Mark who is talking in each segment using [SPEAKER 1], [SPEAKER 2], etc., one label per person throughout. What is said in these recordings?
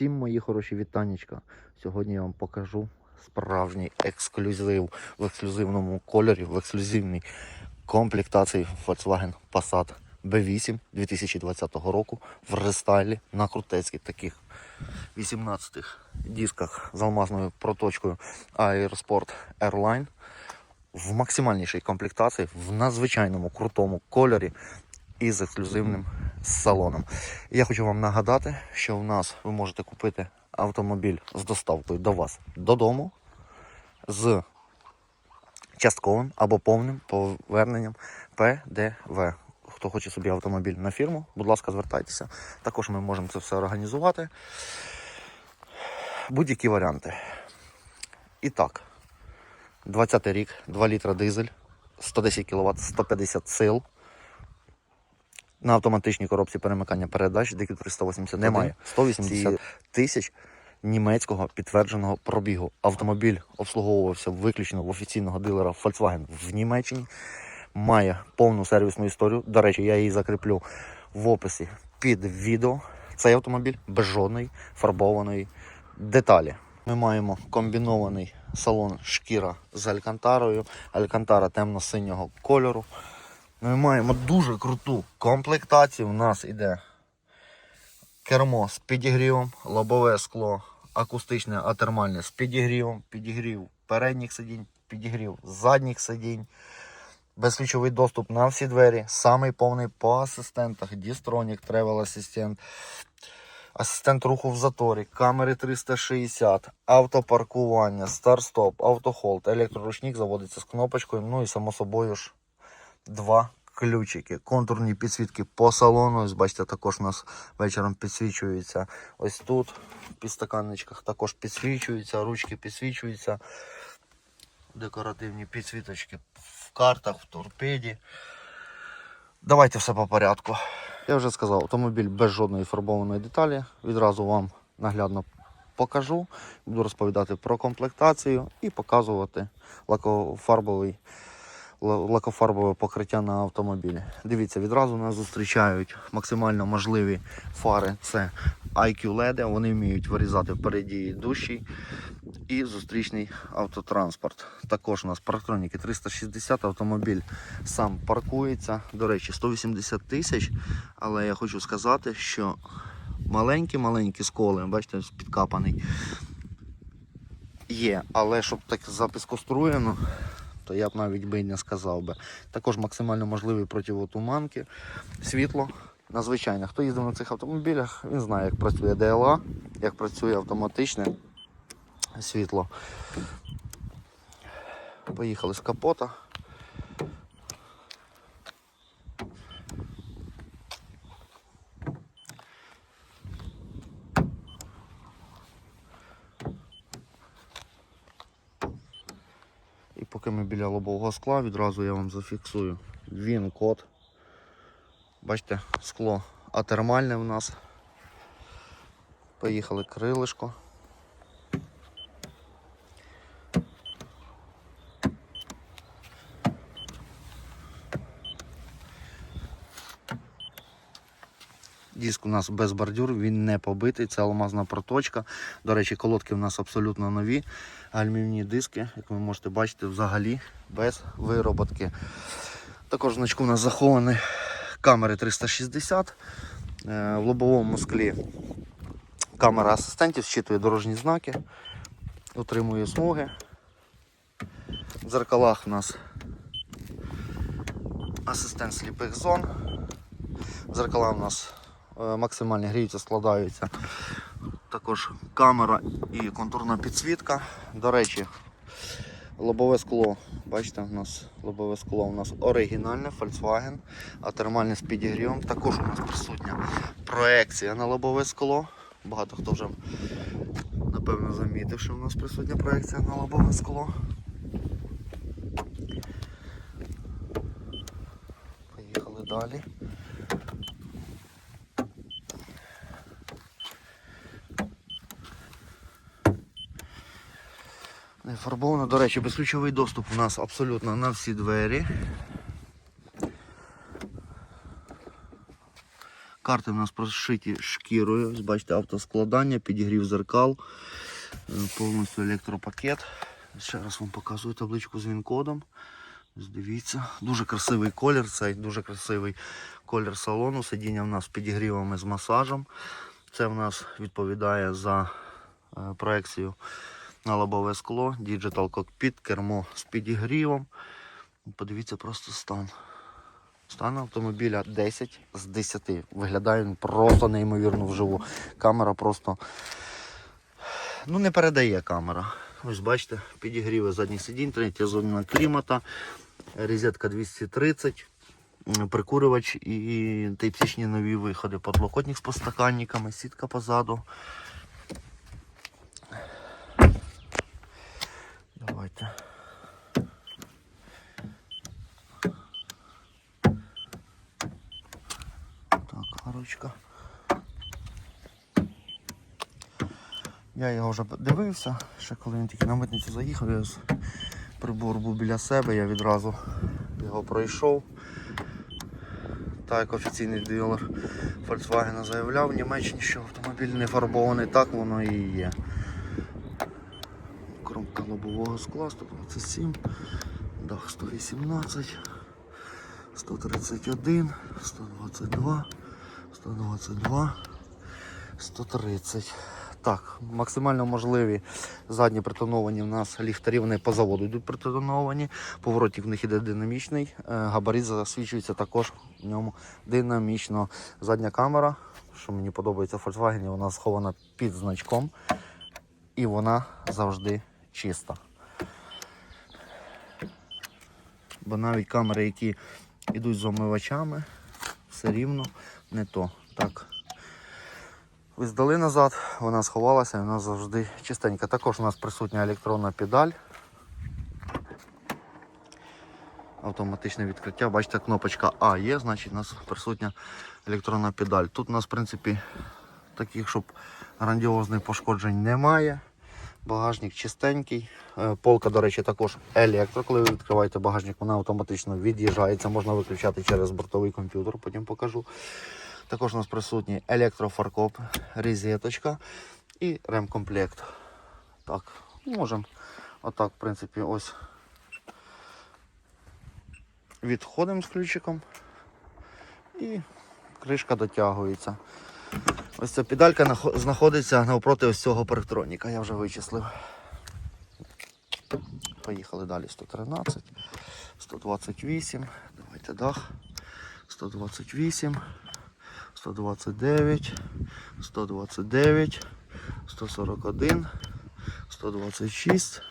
[SPEAKER 1] Всім мої хороші вітанечка. Сьогодні я вам покажу справжній ексклюзив в ексклюзивному кольорі, в ексклюзивній комплектації Volkswagen Passat B8 2020 року в рестайлі на крутецьких таких 18 дисках з алмазною проточкою Aerosport Airline в максимальнішій комплектації, в надзвичайному крутому кольорі і з ексклюзивним салоном. Я хочу вам нагадати, що в нас ви можете купити автомобіль з доставкою до вас додому з частковим або повним поверненням ПДВ. Хто хоче собі автомобіль на фірму, будь ласка, звертайтеся. Також ми можемо це все організувати. Будь-які варіанти. І так, 20 рік, 2 літра дизель, 110 кВт, 150 сил. На автоматичній коробці перемикання передач DQ 380 немає. 180 тисяч німецького підтвердженого пробігу. Автомобіль обслуговувався виключно в офіційного дилера Volkswagen в Німеччині. Має повну сервісну історію. До речі, я її закріплю в описі під відео. Цей автомобіль без жодної фарбованої деталі. Ми маємо комбінований салон шкіра з алькантарою. Алькантара темно-синього кольору. Ми маємо дуже круту комплектацію. У нас іде кермо з підігрівом, лобове скло, акустичне, атермальне з підігрівом, підігрів передніх сидінь, підігрів задніх сидінь. Безключовий доступ на всі двері, самий повний по асистентах, Дістронік, Travel Assistant, асистент руху в заторі, камери 360, автопаркування, старт-стоп, автохолд, електроручник заводиться з кнопочкою, ну і само собою ж два ключики. Контурні підсвітки по салону. Ось бачите, також у нас вечором підсвічуються. Ось тут, в підстаканничках також підсвічуються, ручки підсвічуються. Декоративні підсвіточки в картах, в торпеді. Давайте все по порядку. Я вже сказав, автомобіль без жодної фарбованої деталі. Відразу вам наглядно покажу. Буду розповідати про комплектацію і показувати лакофарбовий лакофарбове покриття на автомобілі. Дивіться, відразу нас зустрічають максимально можливі фари. Це IQ LED, вони вміють вирізати впереді душі і зустрічний автотранспорт. Також у нас парктроніки 360 автомобіль сам паркується. До речі, 180 тисяч. Але я хочу сказати, що маленькі-маленькі сколи, бачите, підкапаний. Є, але щоб так запіскоструєно, то я б навіть би не сказав би. Також максимально можливий противотуманки, світло. Надзвичайно, хто їздив на цих автомобілях, він знає, як працює ДЛА, як працює автоматичне світло. Поїхали з капота. Поки ми біля лобового скла, відразу я вам зафіксую він код. Бачите, скло атермальне в нас. Поїхали крилишко. Диск у нас без бордюр, він не побитий, це алмазна проточка. До речі, колодки у нас абсолютно нові. Гальмівні диски, як ви можете бачити, взагалі без вироботки. Також значку у нас заховані камери 360. Е, В лобовому склі камера асистентів зчитує дорожні знаки, отримує смуги. В дзеркалах у нас асистент сліпих зон. Зеркала у нас максимально гріються, складаються. Також камера і контурна підсвітка. До речі, лобове скло. Бачите, у нас лобове скло у нас оригінальне Volkswagen, а термальне з підігрівом. Також у нас присутня проекція на лобове скло. Багато хто вже напевно замітив, що у нас присутня проекція на лобове скло. Поїхали далі. Не фарбовано. До речі, безключовий доступ у нас абсолютно на всі двері. Карти в нас прошиті шкірою. Бачите, автоскладання, підігрів зеркал, е, повністю електропакет. Ще раз вам показую табличку з він-кодом. Дивіться, дуже красивий колір, цей дуже красивий колір салону. Сидіння в нас з підігрівами з масажем. Це в нас відповідає за е, проекцію на лобове скло, Digital Cockpit, кермо з підігрівом. Подивіться просто стан. Стан автомобіля 10 з 10. Виглядає він просто неймовірно вживу. Камера просто ну, не передає камера. Ось бачите, підігріви задніх сидінь, третя зона клімата, розетка 230, м, прикурювач і типсичні нові виходи. Подлокотник з постаканниками, сітка позаду. Давайте. Арочка. Я його вже дивився, ще коли він тільки на митницю заїхав, я прибор був біля себе, я відразу його пройшов. Так як офіційний дилер Volkswagen заявляв в Німеччині, що автомобіль не фарбований, так воно і є. Кромка лобового скла 127, дах 118, 131, 122, 122, 130. Так, максимально можливі задні притоновані в нас ліхтарі, вони по заводу йдуть притоновані. Поворотник в них іде динамічний. е, Габарит засвічується також в ньому динамічно. Задня камера, що мені подобається в Volkswagen, вона схована під значком і вона завжди чиста. Бо навіть камери, які йдуть з омивачами, все рівно не то. Так. Ви здали назад, вона сховалася вона завжди чистенька. Також у нас присутня електронна педаль. Автоматичне відкриття. Бачите, кнопочка А є, значить у нас присутня електронна педаль. Тут у нас, в принципі, таких, щоб грандіозних пошкоджень немає. Багажник чистенький. Е, Полка, до речі, також електро. Коли ви відкриваєте багажник, вона автоматично від'їжджається. Можна виключати через бортовий комп'ютер, потім покажу. Також у нас присутній електрофаркоп, розеточка і ремкомплект. Так, можемо отак, в принципі, ось відходимо з ключиком і кришка дотягується. Ось ця педалька знаходиться навпроти ось цього парктроніка, я вже вичислив. Поїхали далі 113, 128, давайте дах, 128, 129, 129, 141, 126,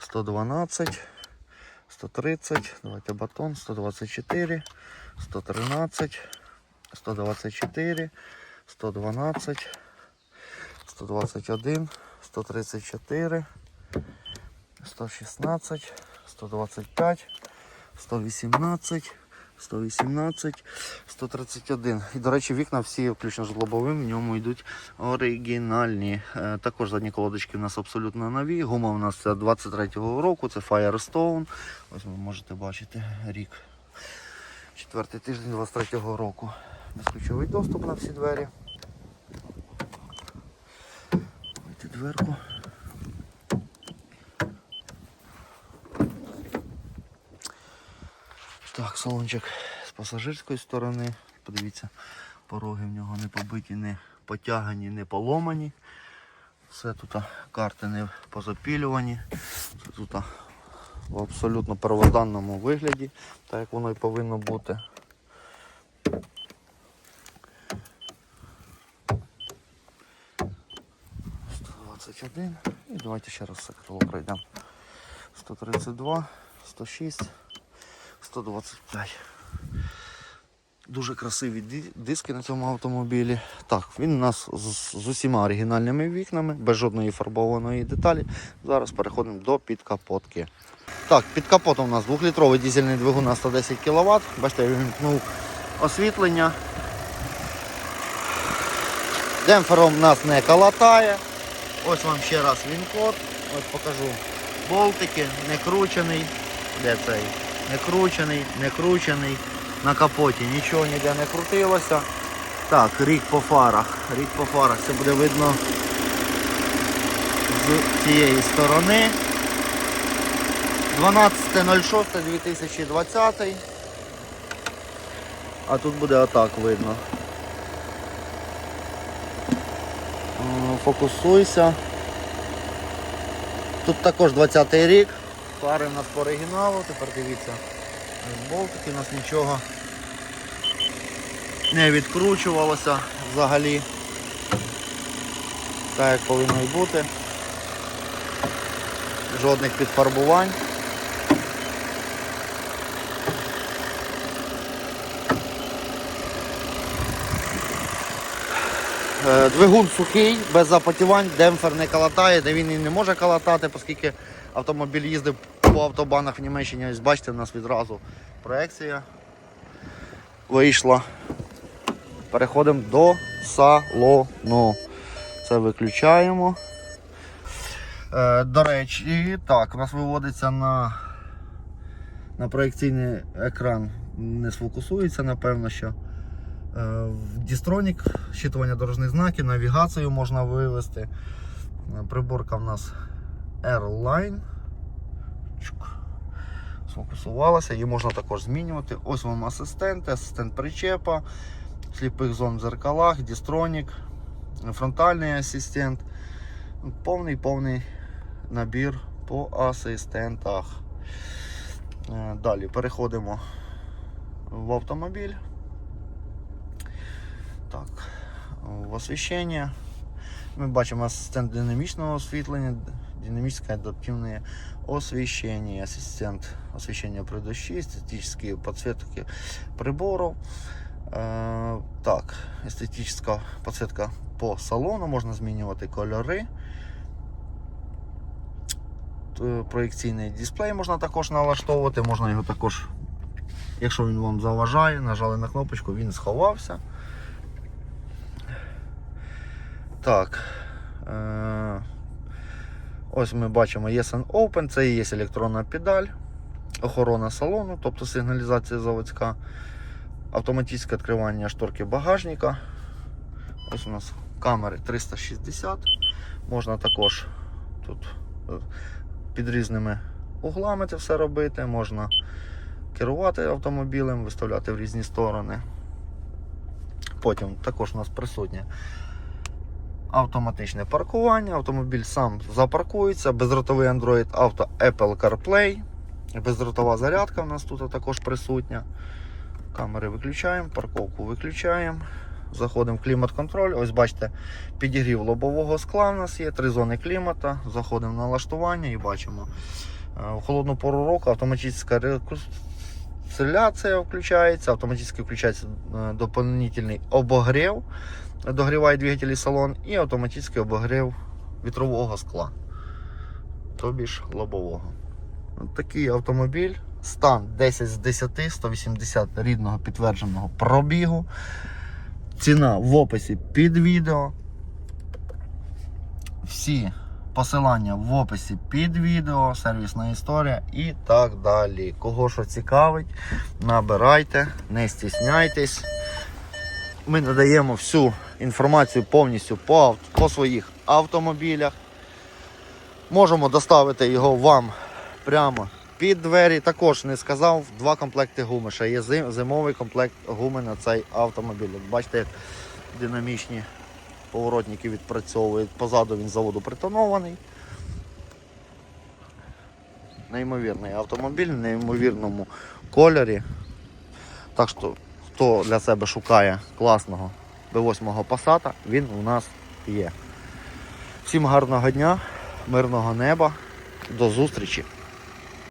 [SPEAKER 1] 112, 130, давайте батон, 124, 113, 124, 112, 121, 134, 116, 125, 118, 118, 131. І, до речі, вікна всі, включно з лобовим, в ньому йдуть оригінальні. Е, Також задні колодочки у нас абсолютно нові. Гума у нас 23-го року, це Firestone. Ось ви можете бачити рік. Четвертий тиждень 23-го року. Безключовий доступ на всі двері. Дверку. Так, салончик з пасажирської сторони. Подивіться, пороги в нього не побиті, не потягані, не поломані. Все тут карти не позапілювані. Все тут в абсолютно первозданному вигляді, так як воно і повинно бути. «121». І давайте ще раз це крило пройдемо. 132, 106, 125. Дуже красиві диски на цьому автомобілі. Так, він у нас з, з усіма оригінальними вікнами, без жодної фарбованої деталі. Зараз переходимо до підкапотки. Так, під капотом у нас 2-літровий дизельний двигун на 110 кВт. Бачите, я вимкнув освітлення. Демпфером нас не калатає. Ось вам ще раз він код. Ось покажу. Болтики, не кручений. Де цей? Не кручений, не кручений. На капоті нічого ніде не крутилося. Так, рік по фарах. Рік по фарах. Це буде видно з цієї сторони. 12.06.2020. А тут буде отак видно. Фокусуйся. Тут також 20-й рік. Фари в нас по оригіналу, тепер дивіться. з Болтики, у нас нічого не відкручувалося взагалі. Так як повинно і бути. Жодних підфарбувань. Двигун сухий, без запотівань, демпфер не калатає, де він і не може калатати, оскільки автомобіль їздив по автобанах в Німеччині. Ось бачите, у нас відразу проекція вийшла. Переходимо до салону. Це виключаємо. Е, до речі, так, у нас виводиться на, на проекційний екран, не сфокусується, напевно, що. Е, Дістронік, щитування дорожніх знаків, навігацію можна вивести. Е, Приборка в нас Airline. Сфокусувалася, її можна також змінювати. Ось вам асистенти, асистент причепа, сліпих зон в зеркалах, Дістронік, фронтальний асистент. Повний повний набір по асистентах. Е, Далі переходимо в автомобіль. Так, в освіщення. Ми бачимо асистент динамічного освітлення, динамічне адаптивне освещение, ассистент освещения при дощі, эстетические подсветки приборов. Е, так, естетична підсвітка по салону, можна змінювати кольори. Проєкційний дисплей можна також налаштовувати, можна його також, якщо він вам заважає, нажали на кнопочку, він сховався. Так. Е, ось ми бачимо Yes and Open, це і є електронна педаль, охорона салону, тобто сигналізація заводська, автоматичне відкривання шторки багажника. Ось у нас камери 360. Можна також тут е, під різними углами це все робити, можна керувати автомобілем, виставляти в різні сторони. Потім також у нас присутнє автоматичне паркування, автомобіль сам запаркується, безротовий Android Auto Apple CarPlay, безротова зарядка у нас тут також присутня. Камери виключаємо, парковку виключаємо. Заходимо в клімат-контроль. Ось бачите, підігрів лобового скла у нас є, три зони клімата. Заходимо в налаштування і бачимо. е, В холодну пору року автоматична реконсиляція включається, автоматично включається е, доповнительний обогрів догріває двигатель і салон і автоматичний обогрів вітрового скла, тобі ж лобового. Такий автомобіль, стан 10 з 10, 180 рідного підтвердженого пробігу. Ціна в описі під відео. Всі посилання в описі під відео, сервісна історія і так далі. Кого що цікавить, набирайте, не стісняйтесь. Ми надаємо всю інформацію повністю по, по своїх автомобілях. Можемо доставити його вам прямо під двері. Також не сказав, два комплекти гуми. Ще є зим- зимовий комплект гуми на цей автомобіль. От Бачите, як динамічні поворотники відпрацьовують. Позаду він заводу притонований. Неймовірний автомобіль, в неймовірному кольорі. Так що, хто для себе шукає класного B8 Passat, він у нас є. Всім гарного дня, мирного неба, до зустрічі!